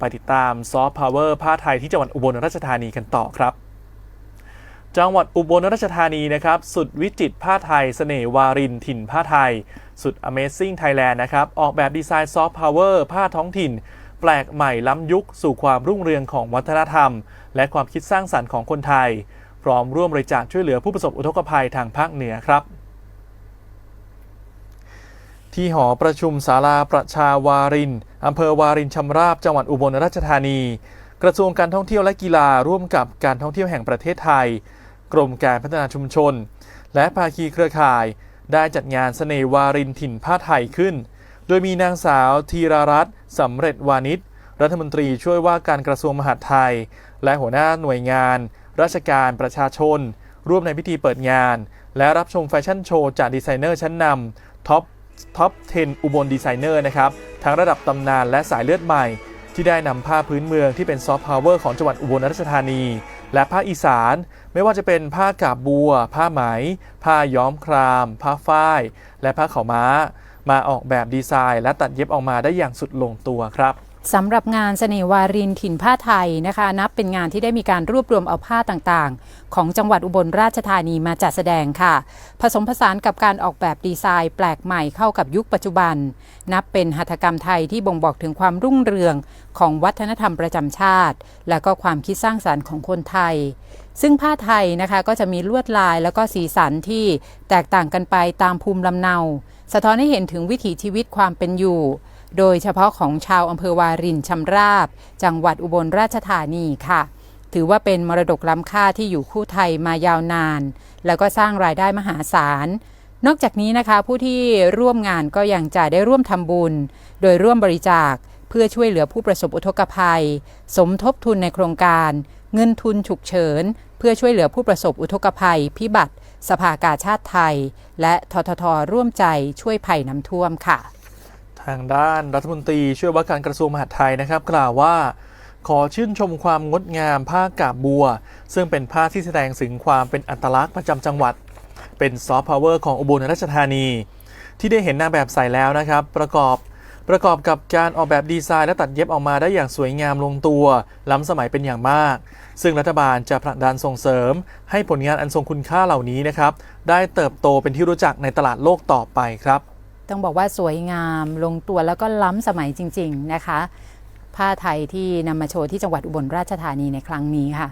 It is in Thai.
ไปติดตามซอฟต์พาวเวอร์ผ้าไทยที่จังหวัดอุบลราชธานีกันต่อครับ จังหวัดอุบลราชธานีนะครับ สุดวิจิตผ้าไทยเสน่วารินถิ่นผ้าไทย สุด Amazing Thailand นะครับ ออกแบบดีไซน์ซอฟต์พาวเวอร์ผ้าท้องถิ่น แปลกใหม่ล้ำยุค สู่ความรุ่งเรืองของวัฒนธรรม และความคิดสร้างสรรค์ของคนไทย พร้อมร่วมบริจาคช่วยเหลือผู้ประสบอุทกภัยทางภาคเหนือครับที่หอประชุมศาลาประชาวาริน อำเภอวารินชำราบจังหวัดอุบลราชธานี กระทรวงการท่องเที่ยวและกีฬาร่วมกับการท่องเที่ยวแห่งประเทศไทย กรมการพัฒนาชุมชน และภาคีเครือข่าย ได้จัดงานเสน่วารินถิ่นผ้าไทยขึ้น โดยมีนางสาวธีรารัตน์สำเร็จวานิชรัฐมนตรีช่วยว่าการกระทรวงมหาดไทย และหัวหน้าหน่วยงาน ราชการประชาชน ร่วมในพิธีเปิดงาน และรับชมแฟชั่นโชว์จากดีไซเนอร์ชั้นนำท็อป ท็อป 10 อุบลดีไซเนอร์นะครับทั้งระดับตำนานและสายเลือดใหม่ ที่ได้นำผ้าพื้นเมืองที่เป็นซอฟต์พาวเวอร์ของจังหวัดอุบลราชธานี และภาคอีสาน ไม่ว่าจะเป็นผ้ากาบบัว ผ้าไหม ผ้าย้อมคราม ผ้าฝ้าย และผ้าขาวม้า มาออกแบบดีไซน์ และตัดเย็บออกมาได้อย่างสุดลงตัวครับ สำหรับงานเสน่หวารินถิ่นผ้าไทยนะคะ นับเป็นงานที่ได้มีการรวบรวมเอาผ้าต่างๆ ของจังหวัดอุบลราชธานีมาจัดแสดงค่ะ ผสมผสานกับการออกแบบดีไซน์แปลกใหม่เข้ากับยุคปัจจุบัน นับเป็นหัตถกรรมไทยที่บ่งบอกถึงความรุ่งเรืองของวัฒนธรรมประจำชาติ และก็ความคิดสร้างสรรค์ของคนไทย ซึ่งผ้าไทยนะคะก็จะมีลวดลายแล้วก็สีสันที่แตกต่างกันไปตามภูมิลำเนา สะท้อนให้เห็นถึงวิถีชีวิตความเป็นอยู่ โดยเฉพาะของชาวอำเภอวารินชำราบ จังหวัดอุบลราชธานีค่ะ ถือว่าเป็นมรดกล้ำค่าที่อยู่คู่ไทยมายาวนาน แล้วก็สร้างรายได้มหาศาล นอกจากนี้นะคะ ผู้ที่ร่วมงานก็ยังจะได้ร่วมทำบุญ โดยร่วมบริจาคเพื่อช่วยเหลือผู้ประสบอุทกภัย สมทบทุนในโครงการ เงินทุนฉุกเฉิน เพื่อช่วยเหลือผู้ประสบอุทกภัย พิบัติ สภากาชาติไทย และทททร่วมใจช่วยภัยน้ำท่วมค่ะ ทางด้านรัฐมนตรีช่วยว่าการกระทรวงมหาดไทยนะครับ กล่าวว่า ขอชื่นชมความงดงามผ้ากาบบัว ซึ่งเป็นผ้าที่แสดงถึงความเป็นอัตลักษณ์ประจำจังหวัด เป็นซอฟต์พาวเวอร์ของอุบลราชธานี ที่ได้เห็นนางแบบใส่แล้วนะครับ ประกอบประกอบกับการออกแบบดีไซน์และตัดเย็บออกมาได้อย่างสวยงามลงตัว ล้ำสมัยเป็นอย่างมาก ซึ่งรัฐบาลจะผลักดันส่งเสริม ให้ผลงานอันทรงคุณค่าเหล่านี้นะครับ ได้เติบโตเป็นที่รู้จักในตลาดโลกต่อไปครับ ต้องบอกว่าสวยงามลงตัวแล้วก็ล้ำสมัยจริง ๆ นะคะ ผ้าไทยที่นำมาโชว์ที่จังหวัดอุบลราชธานีในครั้งนี้ค่ะ